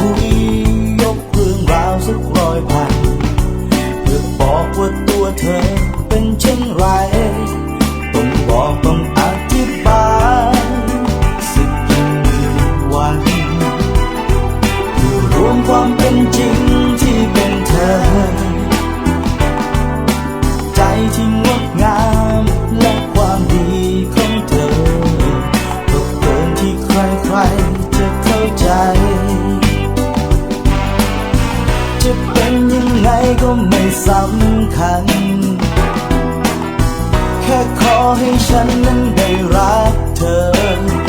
ต้ ก็ไม่สำคัญ แค่ขอให้ฉันนั้นได้รักเธอ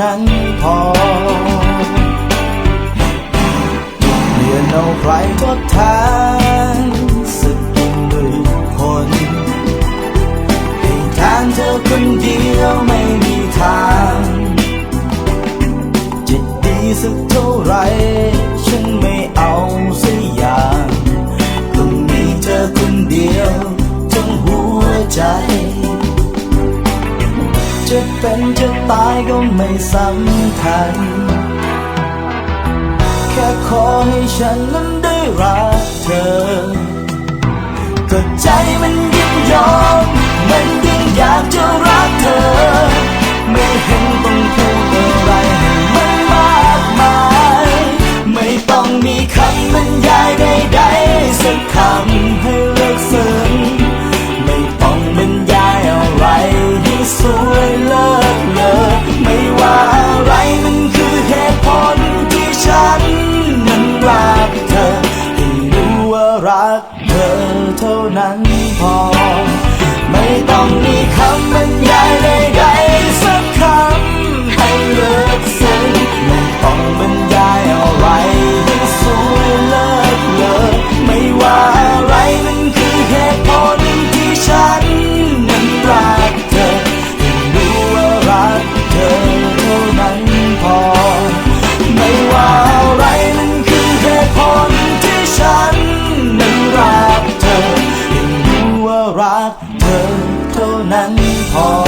นั้นพอเปลี่ยนเอาใครทดแทนสักกี่หมื่นคนให้แทนเธอคนเดียวไม่มีทางจะดีสักเท่าไร ฉันไม่เอาสักอย่างก็มีเธอคนเดียวทั้งหัวใจ เป็นจะตายก็ไม่สำคัญ แค่ขอให้ฉันนั้นได้รักเธอ ก็ใจมันยินยอม มันยิ่งอยากจะรักเธอ ไม่เห็นต้องพูดอะไรให้มันมากมาย ไม่ต้องมีคำบรรยายใดๆสักคำให้เลิกซึ้งไม่ต้องบรรยายอะไรให้สวย รักเธอเท่านั้นพอ ไม่ต้องมีคำบรรยายใดๆสักคำให้เลิกซึ้งไม่ต้องบรรยายอะไรให้สวยเลิศเลอไม่ว่าอะไรมันคือเหตุผลที่ฉัน นั้นพอ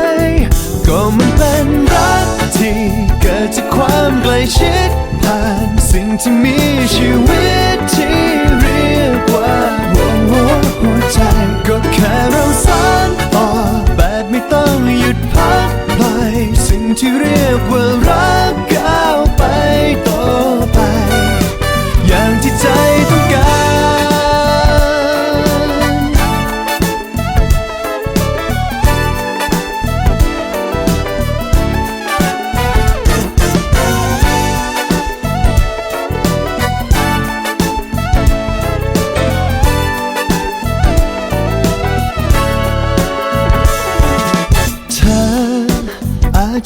ก็มันเป็นรักที่เกิดจากความใกล้ชิดผ่านสิ่งที่มีชีวิตที่เรียกว่าหัวหัวหัวใจก็แค่เราสานต่อแบบไม่ต้องหยุดพักปล่อยสิ่งที่เรียกว่ารัก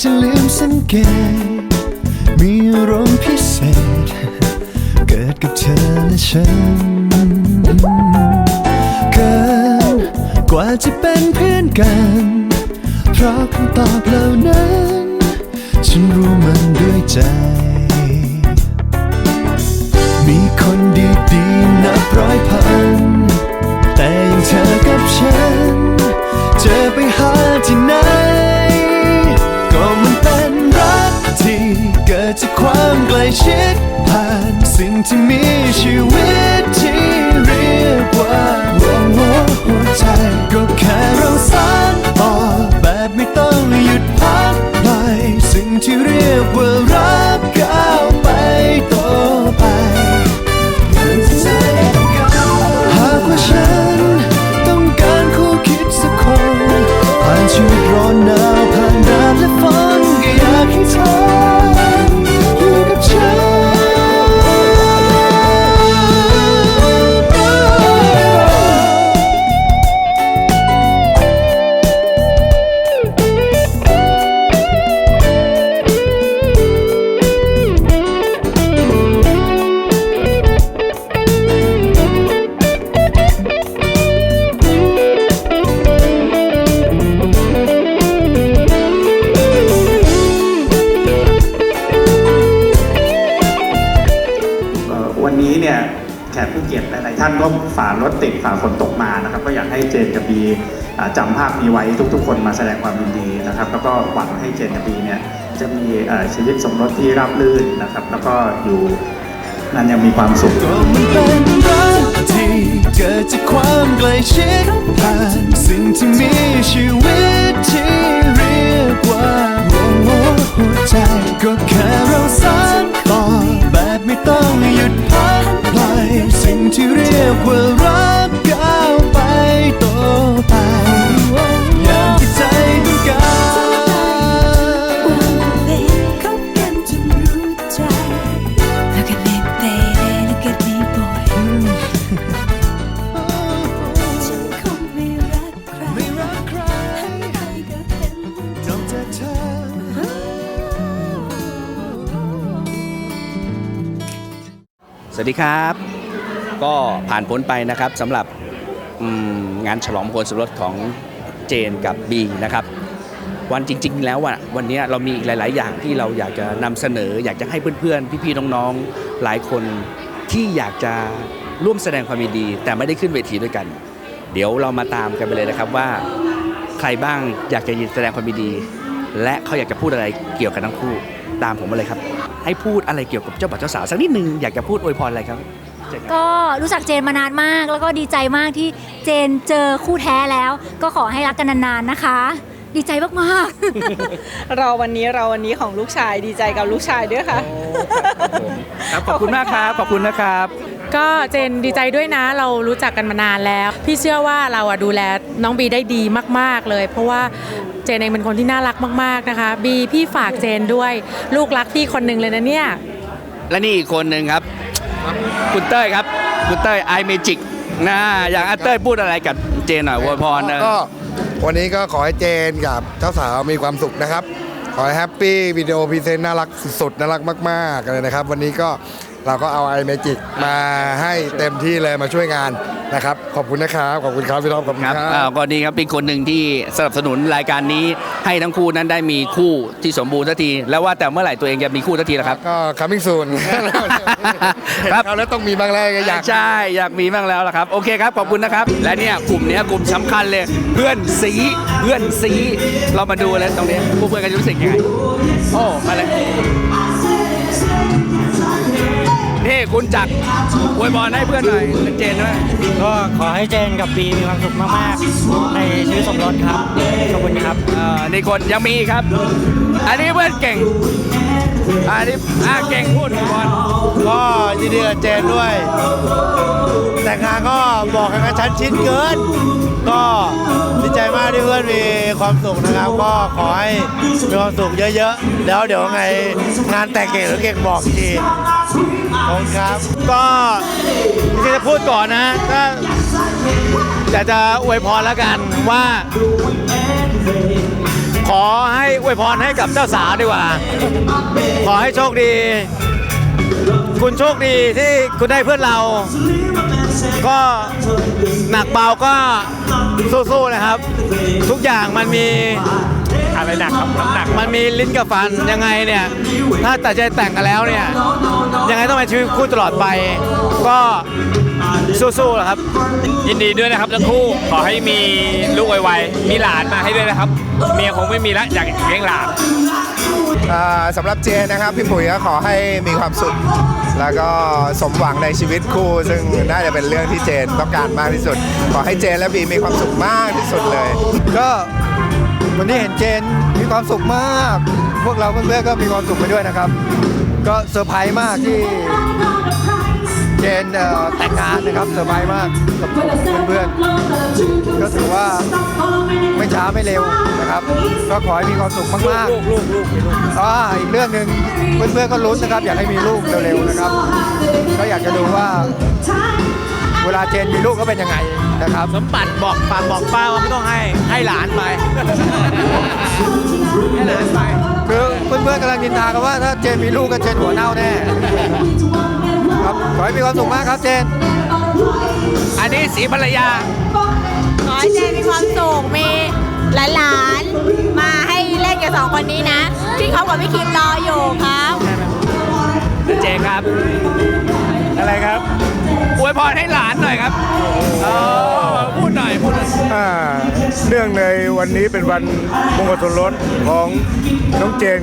เธอสังเกต มีอารมณ์พิเศษ เกิดกับเธอและฉัน เกินกว่าจะเป็นเพื่อนกัน เพราะคำตอบเหล่านั้น ฉันรู้มันด้วยใจ มีคนดีๆนับร้อยพัน แต่ย่างเธอกับฉัน เจะไปหาที่ไหน ชิดผ่านสิ่งที่มีชีวิต กียรติหลายๆท่านก็ฝ่ารถติดฝ่าฝนตกมานะครับ ก็อยากให้เจนกับบีจำภาพนี้ไว้ทุกๆ คนมาแสดงความยินดีนะครับ แล้วก็หวังให้เจนกับบีเนี่ยจะมีชีวิตสมรสที่ราบรื่นนะครับ แล้วก็อยู่นั้นยังมีความสุขเกิดจากความใกล้ชิดผ่านสิ่งที่มีชีวิตที่เรียกว่าหัวใจก็แค่เราสานต่อ ต้องหยุดพักไปสิ่งที่เรียกว่ารักก้าวไปต่อไป วัสดีครับ ก็ผ่านพ้นไปนะครับสำหรับงานฉลองมงคลสมรสของเจนกับบีนะครับ วันจริง ๆ แล้วอะวันนี้เรามีอีกหลาย ๆ อย่างที่เราอยากจะนำเสนอ อยากจะให้เพื่อน ๆ พี่ ๆ น้อง ๆ หลายคนที่อยากจะร่วมแสดงความยินดี แต่ไม่ได้ขึ้นเวทีด้วยกัน เดี๋ยวเรามาตามกันไปเลยนะครับว่าใครบ้างอยากจะแสดงความยินดี และเขาอยากจะพูดอะไรเกี่ยวกับทั้งคู่ตามผมมาเลยครับ ให้พูดอะไรเกี่ยวกับเจ้าบ่าวเจ้าสาวสักนิดนึงอยากจะพูดอวยพรอะไรครับเชิญครับก็รู้จักเจนมานานมาก แล้วก็ดีใจมากที่เจนเจอคู่แท้แล้ว ก็ขอให้รักกันนานๆนะคะ ดีใจมากๆรอวันนี้รอวันนี้ของลูกชายดีใจกับลูกชายด้วยค่ะ ครับขอบคุณมากครับขอบคุณนะครับ ก็เจนดีใจด้วยนะเรารู้จักกันมานานแล้ว พี่เชื่อว่าเราอะดูแลน้องบีได้ดีมาก ๆเลย เพราะว่าเจนเองเป็นคนที่น่ารักมาก ๆนะคะ บีพี่ฝากเจนด้วยลูกรักพี่คนหนึ่งเลยนะเนี่ย และนี่อีกคนหนึ่งครับ คุณเต้ยครับคุณเต้ยไอเมจิกนะอยากให้เต้ยพูดอะไรกับเจนหน่อยอวยพรนะก็วันนี้ก็ขอให้เจนกับเจ้าสาวมีความสุขนะครับ ขอให้แฮปปี้วิดีโอพรีเซนต์น่ารักสุดๆน่ารักมากๆเลยนะครับ วันนี้ก็ เราก็เอาไอเมจิกมาให้เต็มที่เลยมาช่วยงานนะครับ ขอบคุณนะครับขอบคุณครับพี่ท็อปขอบคุณคครัรับบอ่าก็ดีครับเป็นคนหนึ่งที่สนับสนุนรายการนี้ให้ทั้งคู่นั้นได้มีคู่ที่สมบูรณ์สักที แล้วว่าแต่เมื่อไหร่ตัวเองจะมีคู่สักทีละครับ ก็ coming soon ครับเอาแล้วต้องมีบ้างแล้วอยากใช่อยากมีบ้างแล้วล่ะครับโอเคครับขอบคุณนะครับ และเนี่ยกลุ่มเนี้ยกลุ่มสำคัญเลยเพื่อนสีเพื่อนสีเรามาดูเลยตรงนี้พวกเพื่อนกันจะรู้สึกยังไงโอ้มาเลย นี่คุณจักรอวยพรให้เพื่อนหน่อยเจนด้วยก็ขอให้เจนกับปีมีความสุขมากๆ ในชีวิตสมรสครับ ขอบคุณครับเอ่อนี่คนยังมีครับ อันนี้เพื่อนเก่งอันนี้อ่าเก่งพูดอวยพร ก็ยินดีกับเจนด้วย แต่งงานก็บอกกันกระชั้นชิดเกิน ก็ดีใจมากที่เพื่อนมีความสุขนะครับ ก็ขอให้มีความสุขเยอะๆ แล้วเดี๋ยวไงงานแต่งเก่งหรือเก่งบอกทีขอบคุณครับ ก็ที่จะพูดก่อนนะก็อยากจะอวยพรแล้วกันว่าขอให้อวยพรให้กับเจ้าสาวดีกว่า ขอให้โชคดี คุณโชคดีที่คุณได้เพื่อนเรา ก็หนักเบาก็สู้ๆนะครับ ทุกอย่างมันมีอะไรหนักครับน้ำหนักมันมีลิ้นกับฟันยังไงเนี่ย ถ้าตัดใจแต่งกันแล้วเนี่ย ยังไงต้องเป็นชีวิตคู่ตลอดไป ก็สู้ๆนะครับ ยินดีด้วยนะครับทั้งคู่ขอให้มีลูกไวๆมีหลานมาให้ด้วยนะครับ เมียคงไม่มีละอยากเลี้ยงหลานอ่า สำหรับเจนนะครับ พี่ปุ๋ยก็ขอให้มีความสุข แล้วก็สมหวังในชีวิตคู่ ซึ่งน่าจะเป็นเรื่องที่เจนต้องการมากที่สุด ขอให้เจนและบีมีความสุขมากที่สุดเลย ก็วันนี้เห็นเจนมีความสุขมาก พวกเราเพื่อนๆก็มีความสุขไปด้วยนะครับ ก็เซอร์ไพรส์มากที่ เจนเอ่อแต่งงานนะครับเซอร์ไพรส์มากกับเพื่อนๆก็ถือว่าไม่ช้าไม่เร็วนะครับ ก็ขอให้มีความสุขมากๆลูกลูกลูกอ่าอีกเรื่องหนึ่งเพื่อนๆก็ลุ้นนะครับ อยากให้มีลูกเร็วๆนะครับ ก็อยากจะดูว่าเวลาเจนมีลูกก็เป็นยังไงนะครับสมบัติบอกฝากบอกป้าว่าไม่ต้องให้ให้หลานไปให้หลานไปคือเพื่อนๆกำลังนินทากันว่าถ้าเจนมีลูกก็เจนหัวเน่าแน่ครับขอ ให้มีความสุขมากครับเจน อันนี้สีภรรยา ขอให้เจนมีความสุขมีหลานๆ มาให้เล่นกับสองคนนี้นะ พี่เขากับพี่คิมรออยู่ครับ เจครับ อะไรครับ อวยพรให้หลานหน่อยครับเออพูดหน่อยพูดหน่อยอ่าเนื่องในวันนี้เป็นวันมงคลสมรสของน้องเจน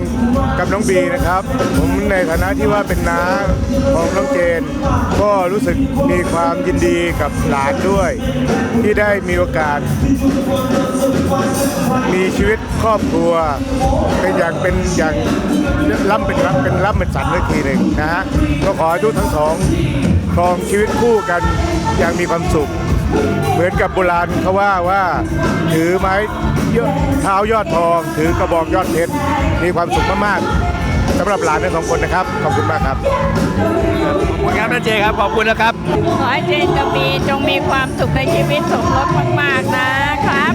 กับน้องบีนะครับ ผมในฐานะที่ว่าเป็นน้าของน้องเจน ก็รู้สึกมีความยินดีกับหลานด้วย ที่ได้มีโอกาส มีชีวิตครอบครัวเป็นอย่างเป็นอย่างร่ำเป็นรับเป็นร่ำเป็นสันเลยทีหนึ่งนะฮะก็ขอให้ทุกทั้งสอง ครองชีวิตคู่กันอย่างมีความสุข เหมือนกับโบราณเขาว่าว่าถือไม้ยอดเท้ายอดทอง ถือกระบอกยอดเพชรมีความสุขมากๆสำหรับหลานทั้งสองคนนะครับ ขอบคุณมากครับขอบคุณครับนะเจครับขอบคุณนะครับ ขอให้เจนกับบีจงมีความสุขในชีวิตสมรสมากๆนะครับ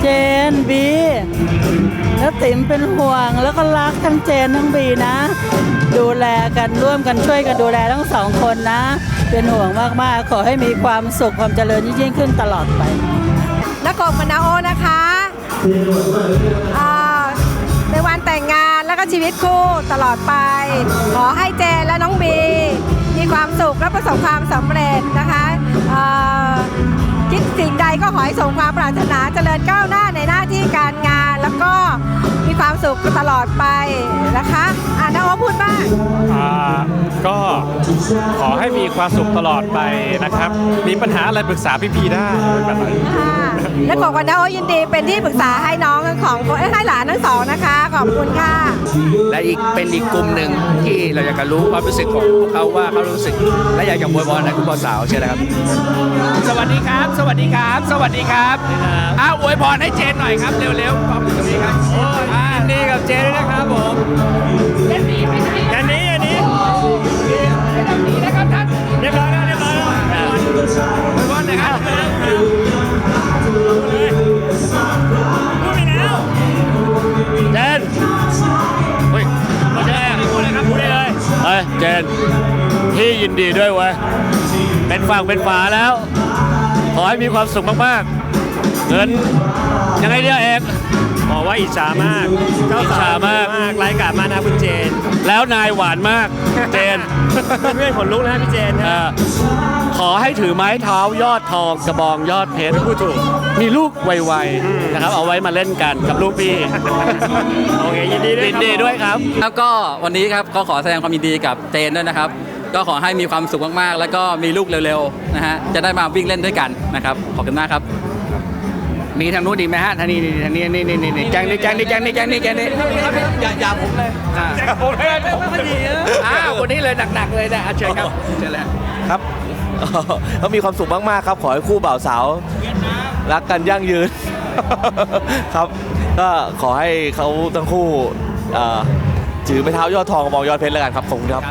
เจนบี และติ๋มเป็นห่วง แล้วก็รักทั้งเจนทั้งบีนะ ดูแลกันร่วมกันช่วยกันดูแลทั้งสองคนนะ เป็นห่วงมากๆ ขอให้มีความสุขความเจริญยิ่งขึ้นตลอดไปนักกบมนาโอนะคะในวันแต่งงานแล้วก็ชีวิตคู่ตลอดไป ขอให้เจนและน้องบี มีความสุขและประสบความสำเร็จนะคะคิดสิ่งใดก็ขอให้สมความปรารถนาเจริญก้าวหน้าในหน้าที่การงาน แล้วก็มีความสุขตลอดไปนะคะอ่านาโอพูดบ้างอ่าก็ขอให้มีความสุขตลอดไปนะครับ มีปัญหาอะไรปรึกษาพี่พีได้แบบนั้นค่ะ และกบกับนาโอยินดีเป็นที่ปรึกษาให้น้องทั้งของเอ้ยให้หลานทั้งสองนะคะขอบคุณค่ะและอีกเป็นอีกกลุ่มหนึ่งที่เราอยากจะรู้ความรู้สึกของพวกเขาว่าเขารู้สึกและอยากจะอวยพรให้คุณพ่อสาวใช่ไหมครับ สวัสดีครับ สวัสดีครับ สวัสดีครับอ้าวอวยพรให้เจนหน่อยครับเร็วๆขอบคุณดีครับอ่านี่กับเจนด้วยนะครับผมเจนนี่ ยินดีด้วยเว้ยเป็นฝั่งเป็นฝาแล้ว ขอให้มีความสุขมากๆเงินยังไงเนี่ยเอกบอกว่าอิจฉามากอิจฉามากรายการมานะคุณเจน แล้วนายหวานมากเจนเพื่อนขนลุกนะพี่เจนขอให้ถือไม้เท้ายอดทองกระบองยอดเพชรพูดถูกมีลูกไวๆนะครับ เอาไว้มาเล่นกันกับลูกพี่โอเคยินดีด้วยยินดีด้วยครับ แล้วก็วันนี้ครับก็ขอแสดงความยินดีกับเจนด้วยนะครับ ก็ขอให้มีความสุขมากๆ แล้วก็มีลูกเร็วๆนะฮะจะได้มาวิ่งเล่นด้วยกันนะครับขอบคุณมากครับ มีทางนู้นอีกไหมฮะทางนี้นี่ทางนี้นี่นี่นี่นี่แจงนี่แจงนี่แจงนี่แจงนี่แจงนี่อย่าอย่าผมเลยอ่าผมเลยผมไม่ดีอ้าวคนนี้เลยหนักๆเลยนะอะเชิญครับเชิญเลยครับเขามีความสุขมากๆครับ ขอให้คู่บ่าวสาวรักกันยั่งยืนครับ ก็ขอให้เขาทั้งคู่เอ่อถือไม้เท้ายอดทองกระบองยอดเพชรแล้วกันครับขอบคุณครับ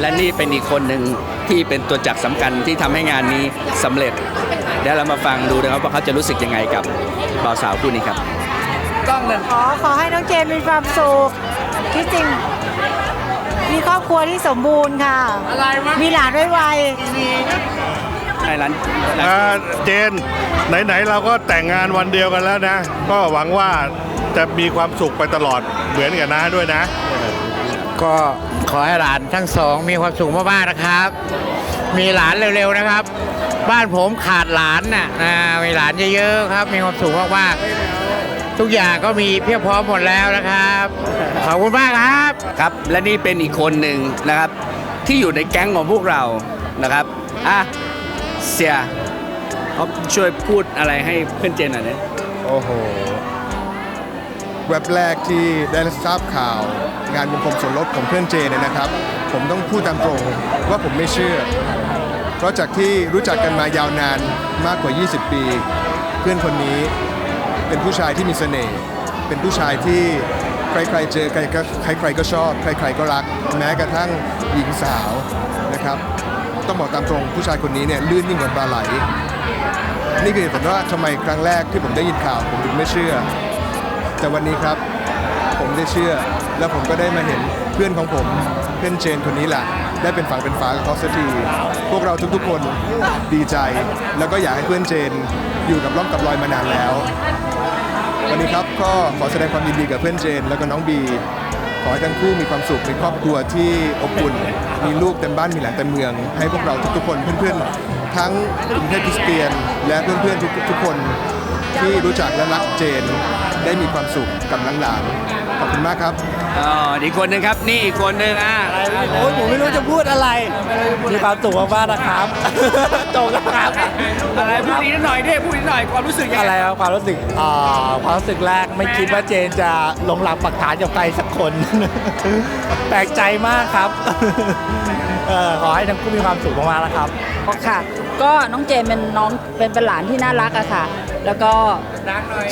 และนี่เป็นอีกคนหนึ่งที่เป็นตัวจักรสำคัญที่ทำให้งานนี้สำเร็จเดี๋ยวเรามาฟังดูนะครับว่าเขาจะรู้สึกยังไงกับบ่าวสาวคู่นี้ครับกล้องเลยขอขอให้น้องเจนมีความสุขที่จริง มีครอบครัวที่สมบูรณ์ค่ะมีหลานไวๆในร้านอ่าเจน ไหน ๆ เราก็แต่งงานวันเดียวกันแล้วนะ ก็หวังว่าจะมีความสุขไปตลอดเหมือนกับน้าด้วยนะ ก็ขอให้หลานทั้งสองมีความสุขมากๆนะครับ มีหลานเร็วๆนะครับ บ้านผมขาดหลานน่ะอ่ามีหลานเยอะๆครับ มีความสุขมากๆทุกอย่างก็มีเพียบพร้อมหมดแล้วนะครับขอบคุณมากครับครับ และนี่เป็นอีกคนหนึ่งนะครับ ที่อยู่ในแก๊งของพวกเรานะครับอะเสียเขาช่วยพูดอะไรให้เพื่อนเจนหน่อยนะโอ้โห เว็บแรกที่ได้ทราบข่าว งานมงคลส่วนลดของเพื่อนเจเนี่ยนะครับ ผมต้องพูดตามตรงว่าผมไม่เชื่อ เพราะจากที่รู้จักกันมายาวนานมากกว่า 20 ปี เพื่อนคนนี้เป็นผู้ชายที่มีเสน่ห์เป็นผู้ชายที่ใครๆเจอใครก็ใครๆก็ชอบ ใครๆก็รัก แม้กระทั่งหญิงสาวนะครับ ต้องบอกตามตรงผู้ชายคนนี้เนี่ยลื่นยิ่งกว่าปลาไหล นี่คือเหตุผลว่าทำไมครั้งแรกที่ผมได้ยินข่าวผมถึงไม่เชื่อ แต่วันนี้ครับผมได้เชื่อ แล้วผมก็ได้มาเห็นเพื่อนของผมเพื่อนเจนคนนี้แหละ ได้เป็นฝั่งเป็นฝากับเขาสักทีพวกเราทุกๆคนดีใจ แล้วก็อยากให้เพื่อนเจนอยู่กับร่องกับรอยมานานแล้ว วันนี้ครับก็ขอแสดงความยินดีกับเพื่อนเจน แล้วก็น้องบี ขอให้ทั้งคู่มีความสุขมีครอบครัวที่อบอุ่น มีลูกเต็มบ้านมีหลานเต็มเมือง ให้พวกเราทุกๆคนเพื่อนๆ ทั้งกรุงเทพคริสเตียน และเพื่อนๆทุกทุกคนที่รู้จักและรักเจนได้มีความสุขกับหลานๆขอบคุณมากครับอ๋ออีกคนหนึ่งครับนี่อีกคนหนึ่งอะโอ้ยผมไม่รู้จะพูดอะไรมีความสุขมากๆนะครับจบแล้วครับอะไรพูดนิดหน่อยดิพูดนิดหน่อยความรู้สึกยังอะไรไงครับความรู้สึกอ่าความรู้สึกแรกไม่คิดว่าเจนจะลงหลักปักฐานกับใครสักคน แปลกใจมากครับเออขอให้ทั้งคู่มีความสุขมากๆนะครับค่ะ ก็น้องเจนเป็นน้องเป็นเป็นหลานที่น่ารักอะค่ะ แล้วก็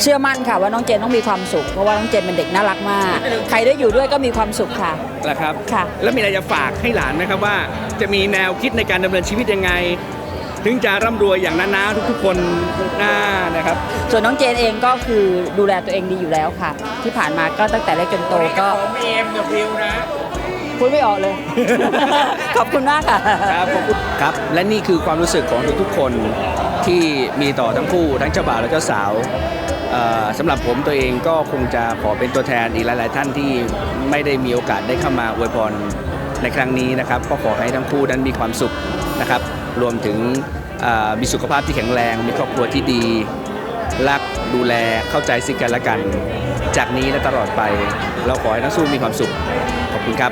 เชื่อมั่นค่ะว่าน้องเจนต้องมีความสุขเพราะว่าน้องเจนเป็นเด็กน่ารักมาก ใครได้อยู่ด้วยก็มีความสุขค่ะนะครับค่ะ แล้วมีอะไรจะฝากให้หลานไหมครับว่า จะมีแนวคิดในการดำเนินชีวิตยังไง ถึงจะร่ำรวยอย่างน้าๆทุกๆคนหน้านะครับ ส่วนน้องเจนเองก็คือดูแลตัวเองดีอยู่แล้วค่ะ ที่ผ่านมาก็ตั้งแต่เล็กจนโตก็เอ็มกับพิวนะ พูดไม่ออกเลย ขอบคุณมากค่ะ ครับขอบคุณครับ และนี่คือความรู้สึกของทุกๆคนที่มีต่อทั้งคู่ทั้งเจ้าบ่าวและเจ้าสาวเอ่อสำหรับผมตัวเองก็คงจะขอเป็นตัวแทนอีกหลาย ๆ ท่านที่ไม่ได้มีโอกาสได้เข้ามาอวยพรในครั้งนี้นะครับ ก็ขอให้ทั้งคู่นั้นมีความสุขนะครับ รวมถึงเอ่อมีสุขภาพที่แข็งแรง มีครอบครัวที่ดี รักดูแลเข้าใจซึ่งกันและกัน จากนี้และตลอดไป เราขอให้ทั้งคู่มีความสุข ขอบคุณครับ